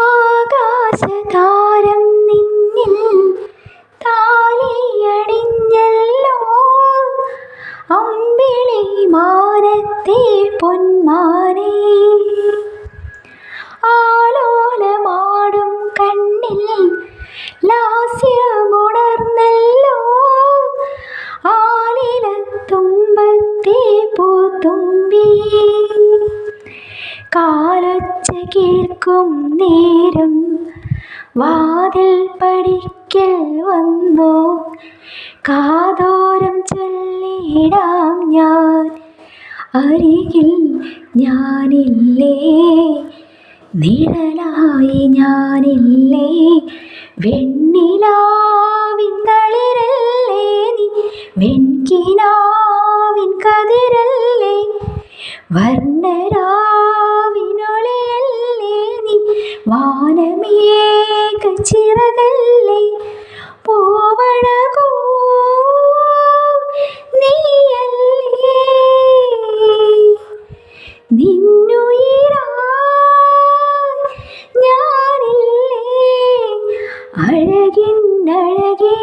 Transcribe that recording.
ആകാശതാരം നിന്നിൽ താലിയണിഞ്ഞല്ലോ. അമ്പിളി മാനത്തെ പൊന്മാനേ. ആലോലമാടും കണ്ണിൽ ലാസ്യമുണർന്നല്ലോ. ആലിലത്തുമ്പത്തെ പൂത്തുമ്പി. കാലൊച്ച കേൾക്കും നേരം. വാതിൽ പടിക്കൽ വന്നു. കാതോരം ചൊല്ലിടാം ഞാൻ. അരികിൽ ഞാനില്ലേ? നിഴലായി ഞാനില്ലേ? വെണ്ണിലാവിൻ തളിരല്ലേ നീ? വെൺകിനാവിൻ കതിരല്ലേ? വർണരാവിനൊളിയല്ലേ വാനമേക ചിറകല്ലേ പൂവഴകൂ നീയല്ലേ? നിന്നുയിരാ ഞാനില്ലേ? അഴകിൻ അഴകേ